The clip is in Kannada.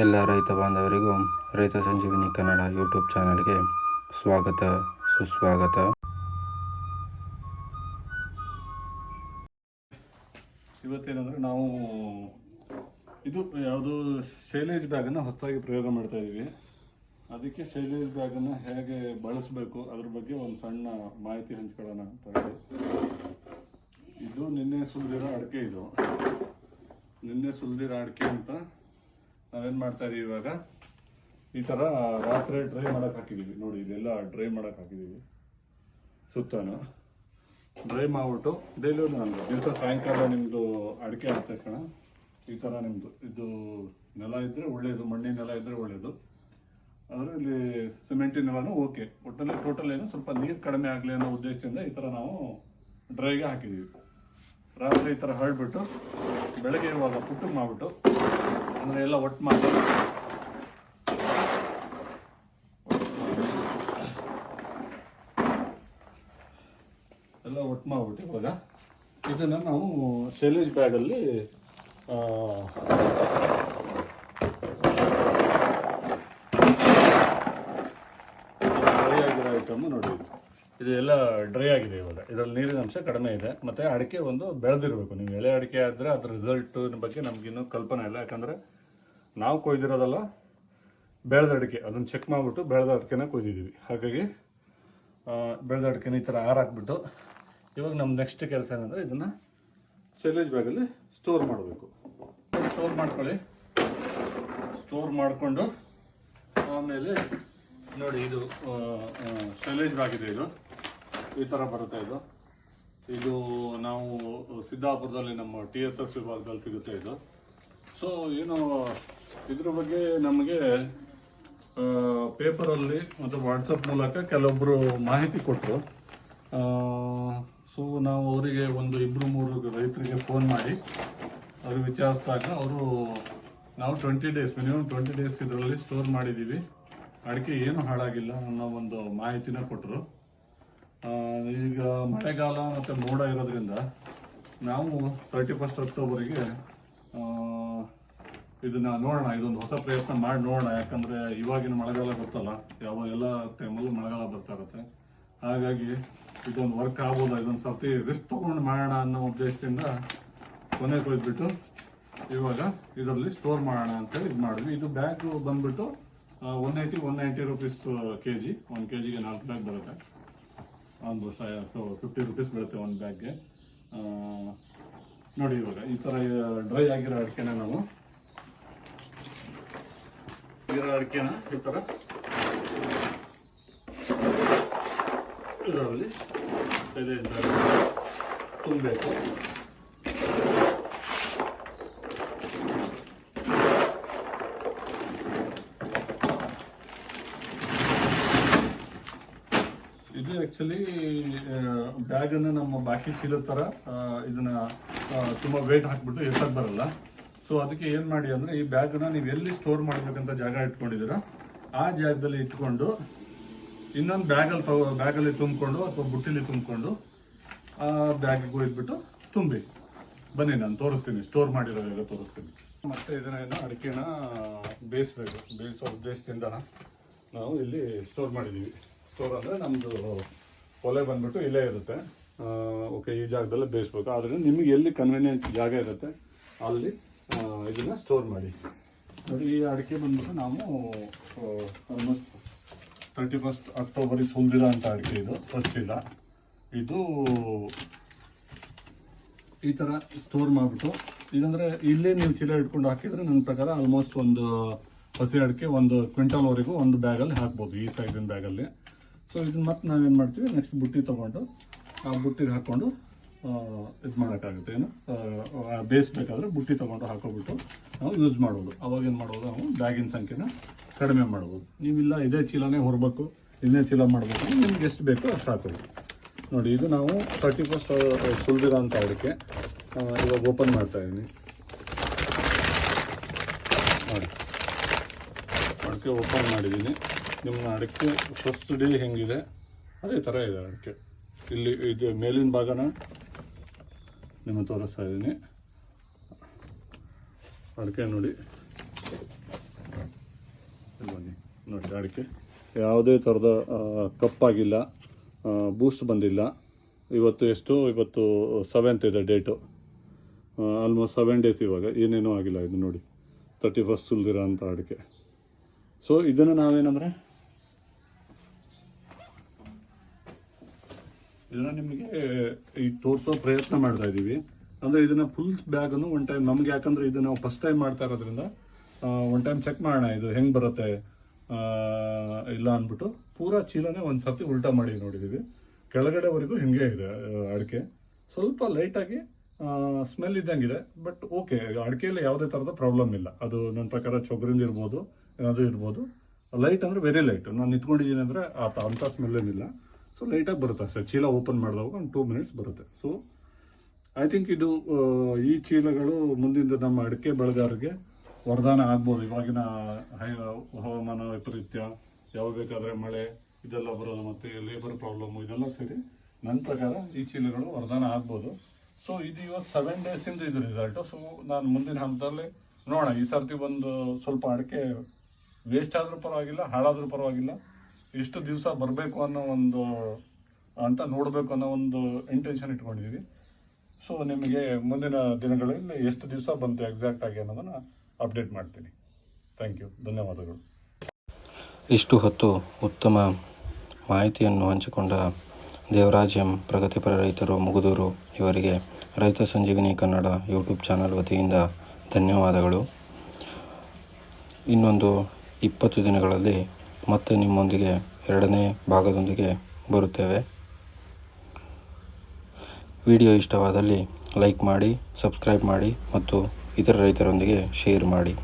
ಎಲ್ಲ ರೈತ ಬಾಂಧವರಿಗೂ ರೈತ ಸಂಜೀವಿನಿ ಕನ್ನಡ ಯೂಟ್ಯೂಬ್ ಚಾನಲ್ಗೆ ಸ್ವಾಗತ, ಸುಸ್ವಾಗತ. ಇವತ್ತೇನಂದ್ರೆ ನಾವು ಇದು ಯಾವುದು ಶೈಲೇಜ್ ಬ್ಯಾಗನ್ನು ಹೊಸದಾಗಿ ಪ್ರಯೋಗ ಮಾಡ್ತಾ ಇದ್ದೀವಿ. ಅದಕ್ಕೆ ಶೈಲೇಜ್ ಬ್ಯಾಗನ್ನು ಹೇಗೆ ಬಳಸಬೇಕು, ಅದ್ರ ಬಗ್ಗೆ ಒಂದು ಸಣ್ಣ ಮಾಹಿತಿ ಹಂಚ್ಕೊಳ್ಳೋಣ ಅಂತ ಹೇಳಿ. ಇದು ನಿನ್ನೆ ಸುಲಿದಿರೋ ಅಡಿಕೆ ಇದು. ನಿನ್ನೆ ಸುಲಿದಿರೋ ಅಡಿಕೆ ಅಂತ ನಾವೇನು ಮಾಡ್ತಾ ಇದೀವಿ ಇವಾಗ? ಈ ಥರ ರಾತ್ರಿ ಡ್ರೈ ಮಾಡೋಕೆ ಹಾಕಿದ್ದೀವಿ ನೋಡಿ, ಇದೆಲ್ಲ ಡ್ರೈ ಮಾಡೋಕೆ ಹಾಕಿದ್ದೀವಿ ಸುತ್ತನೂ. ಡ್ರೈ ಮಾಡ್ಬಿಟ್ಟು ಡೈಲಿ ನಾನು ದಿವಸ ಸಾಯಂಕಾಲ ನಿಮ್ಮದು ಅಡಿಕೆ ಆದ ತಕ್ಷಣ ಈ ಥರ ನಿಮ್ಮದು ಇದು ನೆಲ ಇದ್ದರೆ ಒಳ್ಳೆಯದು ಮಣ್ಣಿನ ನೆಲ ಇದ್ದರೆ ಒಳ್ಳೆಯದು ಆದರೆ ಇಲ್ಲಿ ಸಿಮೆಂಟಿನ ನೆಲನೂ ಓಕೆ ಒಟ್ಟಲ್ಲಿ ಟೋಟಲ್ ಏನು ಸ್ವಲ್ಪ ನೀರು ಕಡಿಮೆ ಆಗಲಿ ಅನ್ನೋ ಉದ್ದೇಶದಿಂದ ಈ ಥರ ನಾವು ಡ್ರೈಗೆ ಹಾಕಿದ್ದೀವಿ ರಾತ್ರಿ ಈ ಥರ ಹರಡ್ಬಿಟ್ಟು, ಬೆಳಗ್ಗೆ ಇವಾಗ ಪುಟ್ಟು ಮಾಡಿಬಿಟ್ಟು ಅಂದರೆ ಎಲ್ಲ ಒಟ್ಟು ಮಾಡಿ. ಎಲ್ಲ ಒಟ್ಟು ಮಾಡಿಬಿಟ್ಟು ಇವಾಗ ಇದನ್ನು ನಾವು ಶೈಲೇಜ್ ಬ್ಯಾಗಲ್ಲಿ ಸರಿಯಾಗಿರೋ ಐಟಮ್ ನೋಡಿ. ಇದು. ಇದು ಎಲ್ಲ ಡ್ರೈ ಆಗಿದೆ ಇವಾಗ. ಇದರಲ್ಲಿ ನೀರಿನ ಅಂಶ ಕಡಿಮೆ ಇದೆ. ಮತ್ತು ಅಡಿಕೆ ಒಂದು ಬೆಳೆದಿರಬೇಕು. ನೀವು ಎಳೆ ಅಡಿಕೆ ಆದರೆ ಅದ್ರ ರಿಸಲ್ಟಿನ ಬಗ್ಗೆ ನಮಗಿನ್ನೂ ಕಲ್ಪನೆ ಇಲ್ಲ. ಯಾಕಂದರೆ ನಾವು ಕೊಯ್ದಿರೋದಲ್ಲ, ಬೆಳೆದ ಅಡಿಕೆ. ಅದನ್ನು ಚೆಕ್ ಮಾಡಿಬಿಟ್ಟು ಬೆಳೆದ ಅಡಿಕೆನ ಕೊಯ್ದಿದ್ದೀವಿ. ಹಾಗಾಗಿ ಬೆಳೆದ ಅಡಿಕೆನ ಈ ಥರ ಹಾರಾಕ್ಬಿಟ್ಟು ಇವಾಗ ನಮ್ಮ ನೆಕ್ಸ್ಟ್ ಕೆಲಸ ಏನಂದರೆ ಇದನ್ನು ಸೆಲೇಜ್ ಬ್ಯಾಗಲ್ಲಿ ಸ್ಟೋರ್ ಮಾಡಬೇಕು. ಸ್ಟೋರ್ ಮಾಡ್ಕೊಳ್ಳಿ. ಸ್ಟೋರ್ ಮಾಡಿಕೊಂಡು ಆಮೇಲೆ ನೋಡಿ ಇದು ಸೆಲೇಜ್ ಬ್ಯಾಗಿದೆ ಇದು. ಈ ಥರ ಬರುತ್ತೆ ಇದು. ಇದು ನಾವು ಸಿದ್ದಾಪುರದಲ್ಲಿ ನಮ್ಮ ಟಿ ಎಸ್ ಎಸ್ ವಿಭಾಗದಲ್ಲಿ ಸಿಗುತ್ತೆ ಇದು. ಸೊ ಏನು, ಇದ್ರ ಬಗ್ಗೆ ನಮಗೆ ಪೇಪರಲ್ಲಿ ಮತ್ತು ವಾಟ್ಸಪ್ ಮೂಲಕ ಕೆಲವೊಬ್ಬರು ಮಾಹಿತಿ ಕೊಟ್ಟರು ಸೊ ನಾವು ಅವರಿಗೆ ಒಂದು ಇಬ್ಬರು ಮೂರು ರೈತರಿಗೆ ಫೋನ್ ಮಾಡಿ. ಅವ್ರಿಗೆ ವಿಚಾರಿಸಿದಾಗ ಅವರು, ನಾವು twenty days minimum twenty days ಇದರಲ್ಲಿ ಸ್ಟೋರ್ ಮಾಡಿದ್ದೀವಿ. ಅಡಿಕೆ ಏನು ಹಾಳಾಗಿಲ್ಲ ಅನ್ನೋ ಒಂದು ಮಾಹಿತಿನ ಕೊಟ್ಟರು ಈಗ ಮಳೆಗಾಲ ಮತ್ತು ಮೋಡ ಇರೋದ್ರಿಂದ ನಾವು ತರ್ಟಿ ಫಸ್ಟ್ ಅಕ್ಟೋಬರಿಗೆ ಇದನ್ನ ನೋಡೋಣ, ಇದೊಂದು ಹೊಸ ಪ್ರಯತ್ನ ಮಾಡಿ ನೋಡೋಣ. ಯಾಕಂದ್ರೆ ಇವಾಗಿನ ಮಳೆಗಾಲ ಗೊತ್ತಲ್ಲ, ಯಾವ ಎಲ್ಲ ಟೈಮಲ್ಲೂ ಮಳೆಗಾಲ ಬರ್ತಾ ಇರುತ್ತೆ. ಹಾಗಾಗಿ ಇದೊಂದು ವರ್ಕ್ ಆಗ್ಬೋದ, ಇದೊಂದು ಸರ್ತಿ ರಿಸ್ಕ್ ತೊಗೊಂಡು ಮಾಡೋಣ ಅನ್ನೋ ಉದ್ದೇಶದಿಂದ ಕೊನೆ ಕೊಯ್ದ್ಬಿಟ್ಟು ಇವಾಗ ಇದರಲ್ಲಿ ಸ್ಟೋರ್ ಮಾಡೋಣ ಅಂತೇಳಿ ಇದು ಮಾಡಿದ್ವಿ. ಇದು ಬ್ಯಾಗ್ ಬಂದ್ಬಿಟ್ಟು one eighty one ninety rupees K G ಒಂದು ಕೆ ಜಿಗೆ ನಾಲ್ಕು ಬ್ಯಾಗ್ ಬರುತ್ತೆ. ಒಂದು ಫಿಫ್ಟಿ ರುಪೀಸ್ ಬೀಳುತ್ತೆ ಒಂದು ಬ್ಯಾಗ್ಗೆ ನೋಡಿ ಇವಾಗ, ಈ ಥರ ಡ್ರೈ ಆಗಿರೋ ಅಡಿಕೆನ ನಾವು ಇರೋ ಅಡಿಕೆನ ಈ ಥರ ಇದರಲ್ಲಿ ತುಂಬಬೇಕು. ಇದು ಬ್ಯಾಗ್ ಅನ್ನ ನಮ್ಮ ಬಾಕಿ ಚೀಲದ ತರ ಇದನ್ನ ತುಂಬಾ ವೇಟ್ ಹಾಕ್ಬಿಟ್ಟು ಎತ್ತಕ್ ಬರಲ್ಲ. ಸೊ ಅದಕ್ಕೆ ಏನ್ ಮಾಡಿ ಅಂದ್ರೆ, ಈ ಬ್ಯಾಗ್ ಅನ್ನ ನೀವು ಎಲ್ಲಿ ಸ್ಟೋರ್ ಮಾಡ್ಬೇಕಂತ ಜಾಗ ಇಟ್ಕೊಂಡಿದ್ದೀರಾ, ಆ ಜಾಗದಲ್ಲಿ ಇಟ್ಕೊಂಡು, ಇನ್ನೊಂದು ಬ್ಯಾಗಲ್ಲಿ ತಗೋ ಬ್ಯಾಗಲ್ಲಿ ತುಂಬಿಕೊಂಡು ಅಥವಾ ಬುಟ್ಟಿಲಿ ತುಂಬಿಕೊಂಡು, ಆ ಬ್ಯಾಗ್ ಹೋಗ್ಬಿಟ್ಟು ತುಂಬಿ. ಬನ್ನಿ, ನಾನು ತೋರಿಸ್ತೀನಿ ಸ್ಟೋರ್ ಮಾಡಿರೋದೆಲ್ಲ ತೋರಿಸ್ತೀನಿ. ಮತ್ತೆ ಇದನ್ನ ಏನು ಅಡಿಕೆನ ಬೇಯಿಸ್ಬೇಕು, ಬೇಯಿಸೋ ಉದ್ದೇಶದಿಂದ ನಾವು ಇಲ್ಲಿ ಸ್ಟೋರ್ ಮಾಡಿದ್ದೀವಿ ಸ್ಟೋರ್ ಅಂದರೆ ನಮ್ಮದು ಒಲೆ ಬಂದ್ಬಿಟ್ಟು ಇಲ್ಲೇ ಇರುತ್ತೆ. ಓಕೆ ಈ ಜಾಗದಲ್ಲೇ ಬೇಯಿಸ್ಬೇಕು ಆದರೆ ನಿಮಗೆ ಎಲ್ಲಿ ಕನ್ವೀನಿಯೆಂಟ್ ಜಾಗ ಇರುತ್ತೆ, ಅಲ್ಲಿ ಇದನ್ನು ಸ್ಟೋರ್ ಮಾಡಿ. ನೋಡಿ, ಈ ಅಡಿಕೆ ಬಂದ್ಬಿಟ್ಟು ನಾವು ಆಲ್ಮೋಸ್ಟ್ ತರ್ಟಿ ಫಸ್ಟ್ ಅಕ್ಟೋಬರಿಗೆ ಸುಲ್ದಿರ ಅಂತ ಅಡಿಕೆ ಇದು ಫಸ್ಟ್ ಇಲ್ಲ. ಇದು ಈ ಥರ ಸ್ಟೋರ್ ಮಾಡಿಬಿಟ್ಟು, ಇದಂದರೆ ಇಲ್ಲೇ ನೀವು ಚೀಲ ಇಟ್ಕೊಂಡು ಹಾಕಿದರೆ ನನ್ನ ಪ್ರಕಾರ ಆಲ್ಮೋಸ್ಟ್ ಒಂದು ಹಸಿ ಅಡಿಕೆ ಒಂದು ಕ್ವಿಂಟಲ್ವರೆಗೂ ಒಂದು ಬ್ಯಾಗಲ್ಲಿ ಹಾಕ್ಬೋದು, ಈ ಸೈಡಿನ ಬ್ಯಾಗಲ್ಲಿ ಸೊ ಇದನ್ನ ಮತ್ತೆ ನಾವೇನು ಮಾಡ್ತೀವಿ? ನೆಕ್ಸ್ಟ್ ಬುಟ್ಟಿ ತೊಗೊಂಡು, ಆ ಬುಟ್ಟಿಗೆ ಹಾಕ್ಕೊಂಡು ಇದು ಮಾಡೋಕ್ಕಾಗುತ್ತೆ. ಏನು? ಬೇಸ್ ಬೇಯಿಸ್ಬೇಕಾದ್ರೆ ಬುಟ್ಟಿ ತೊಗೊಂಡು ಹಾಕೋಬಿಟ್ಟು ನಾವು ಯೂಸ್ ಮಾಡ್ಬೋದು. ಅವಾಗ ಏನು ಮಾಡ್ಬೋದು ನಾವು? ಬ್ಯಾಗಿನ ಸಂಖ್ಯೆನ ಕಡಿಮೆ ಮಾಡ್ಬೋದು. ನೀವಿಲ್ಲ, ಇದೇ ಚೀಲನೇ ಹೊರಬೇಕು, ಇನ್ನೇ ಚೀಲ ಮಾಡಬೇಕು ನಿಮ್ಗೆ ಎಷ್ಟು ಬೇಕೋ ಅಷ್ಟು ಹಾಕೋದು ನೋಡಿ, ಇದು ನಾವು ತರ್ಟಿ ಫಸ್ಟ್ ಸುಲಿದಿರೋ ಅಡಿಕೆ ಇವಾಗ ಓಪನ್ ಮಾಡ್ತಾ ಇದ್ದೀನಿ ನೋಡಿ. ಅಡಿಕೆ ಓಪನ್ ಮಾಡಿದ್ದೀನಿ ನಿಮ್ಮ ಅಡಿಕೆ ಫಸ್ಟ್ ಡೇ ಹೆಂಗಿದೆ? ಅದೇ ಥರ ಇದೆ ಅಡಿಕೆ. ಇಲ್ಲಿ ಇದು ಮೇಲಿನ ಭಾಗನ ನಿಮಗೆ ತೋರಿಸ್ತಾ ಇದ್ದೀನಿ. ಅಡಿಕೆ ನೋಡಿ. ಬನ್ನಿ, ನೋಡಿ ಅಡಿಕೆ. ಯಾವುದೇ ಥರದ ಕಪ್ಪಾಗಿಲ್ಲ ಬೂಸ್ಟ್ ಬಂದಿಲ್ಲ. ಇವತ್ತು ಎಷ್ಟು? ಇವತ್ತು ಸೆವೆಂತ್ ಇದೆ ಡೇಟು. ಆಲ್ಮೋಸ್ಟ್ ಸೆವೆನ್ ಡೇಸ್ ಇವಾಗ. ಏನೇನೂ ಆಗಿಲ್ಲ ಇದು ನೋಡಿ. ತರ್ಟಿ ಫಸ್ಟ್ ಸುಲ್ದಿರೋ ಅಂಥ ಅಡಿಕೆ. ಸೊ ಇದನ್ನು ನಾವೇನಂದರೆ ಇದನ್ನ ನಿಮಗೆ ಈ ತೋರಿಸೋ ಪ್ರಯತ್ನ ಮಾಡ್ತಾ ಇದ್ದೀವಿ ಅಂದರೆ ಇದನ್ನ ಫುಲ್ ಬ್ಯಾಗನ್ನು ಒನ್ ಟೈಮ್ ನಮ್ಗೆ ಯಾಕಂದ್ರೆ ಇದು ನಾವು ಫಸ್ಟ್ ಟೈಮ್ ಮಾಡ್ತಾ ಇರೋದ್ರಿಂದ ಒನ್ ಟೈಮ್ ಚೆಕ್ ಮಾಡೋಣ, ಇದು ಹೆಂಗೆ ಬರುತ್ತೆ ಇಲ್ಲ ಅಂದ್ಬಿಟ್ಟು ಪೂರಾ ಚೀಲನೇ ಒಂದು ಸರ್ತಿ ಉಲ್ಟಾ ಮಾಡಿ ನೋಡಿದ್ದೀವಿ ಕೆಳಗಡೆವರೆಗೂ ಹಿಂಗೆ ಇದೆ ಅಡಿಕೆ. ಸ್ವಲ್ಪ ಲೈಟಾಗಿ ಸ್ಮೆಲ್ ಇದ್ದಂಗಿದೆ ಬಟ್ ಓಕೆ ಅಡಿಕೆಯಲ್ಲಿ ಯಾವುದೇ ಥರದ ಪ್ರಾಬ್ಲಮ್ ಇಲ್ಲ. ಅದು ನನ್ನ ಪ್ರಕಾರ ಚೊಗರಿಂದ ಇರ್ಬೋದು, ಏನಾದರೂ ಇರ್ಬೋದು. ಲೈಟ್ ಅಂದರೆ ವೆರಿ ಲೈಟ್ ನಾನು ನಿಂತ್ಕೊಂಡಿದ್ದೀನಿ ಅಂದರೆ ಆತ ಅಂಥ ಸ್ಮೆಲ್ ಏನಿಲ್ಲ. ಸೊ ಲೈಟಾಗಿ ಬರುತ್ತೆ ಅಷ್ಟೇ. ಚೀಲ ಓಪನ್ ಮಾಡಿದಾಗ ಒಂದು ಟೂ ಮಿನಿಟ್ಸ್ ಬರುತ್ತೆ. ಸೊ ಐ ಥಿಂಕ್ ಇದು ಈ ಚೀಲಗಳು ಮುಂದಿನ ನಮ್ಮ ಅಡಿಕೆ ಬೆಳೆಗಾರರಿಗೆ ವರದಾನ ಆಗ್ಬೋದು. ಇವಾಗಿನ ಹೈ, ಹವಾಮಾನ ವೈಪರೀತ್ಯ ಯಾವಾಗ ಬೇಕಾದರೆ ಮಳೆ, ಇದೆಲ್ಲ ಬರೋದು ಮತ್ತು ಲೇಬರ್ ಪ್ರಾಬ್ಲಮ್ಮು ಇದೆಲ್ಲ ಸೇರಿ ನನ್ನ ಪ್ರಕಾರ ಈ ಚೀಲಗಳು ವರದಾನ ಆಗ್ಬೋದು. ಸೊ ಇದು ಇವತ್ತು ಸೆವೆನ್ ಡೇಸಿಂದ ಇದು ರಿಸಲ್ಟು ಸೊ ನಾನು ಮುಂದಿನ ಹಂತದಲ್ಲಿ ನೋಡೋಣ. ಈ ಸರ್ತಿ ಒಂದು ಸ್ವಲ್ಪ ಅಡಿಕೆ ವೇಸ್ಟ್ ಆದರೂ ಪರವಾಗಿಲ್ಲ, ಹಾಳಾದರೂ ಪರವಾಗಿಲ್ಲ. ಎಷ್ಟು ದಿವಸ ಬರಬೇಕು ಅನ್ನೋ ಒಂದು, ಅಂತ ನೋಡಬೇಕು ಅನ್ನೋ ಒಂದು ಇಂಟೆನ್ಷನ್ ಇಟ್ಕೊಂಡಿದ್ದೀವಿ ಸೊ ನಿಮಗೆ ಮುಂದಿನ ದಿನಗಳಲ್ಲಿ ಎಷ್ಟು ದಿವಸ ಬಂತು ಎಕ್ಸಾಕ್ಟ್ ಆಗಿ ಅನ್ನೋದನ್ನು ಅಪ್ಡೇಟ್ ಮಾಡ್ತೀನಿ. ಥ್ಯಾಂಕ್ ಯು ಧನ್ಯವಾದಗಳು. ಇಷ್ಟು ಹೊತ್ತು ಉತ್ತಮ ಮಾಹಿತಿಯನ್ನು ಹಂಚಿಕೊಂಡ ದೇವರಾಜ್ ಎಂ ಪ್ರಗತಿಪರ ರೈತರು ಮುಗುದೂರು ಇವರಿಗೆ ರೈತ ಸಂಜೀವಿನಿ ಕನ್ನಡ ಯೂಟ್ಯೂಬ್ ಚಾನಲ್ ವತಿಯಿಂದ ಧನ್ಯವಾದಗಳು. ಇನ್ನೊಂದು ಇಪ್ಪತ್ತು ದಿನಗಳಲ್ಲಿ ಮತ್ತೆ ನಿಮ್ಮೊಂದಿಗೆ ಎರಡನೇ ಭಾಗದೊಂದಿಗೆ ಬರುತ್ತೇವೆ. ವಿಡಿಯೋ ಇಷ್ಟವಾದಲ್ಲಿ ಲೈಕ್ ಮಾಡಿ, ಸಬ್ಸ್ಕ್ರೈಬ್ ಮಾಡಿ ಮತ್ತು ಇತರ ರೈತರೊಂದಿಗೆ ಶೇರ್ ಮಾಡಿ.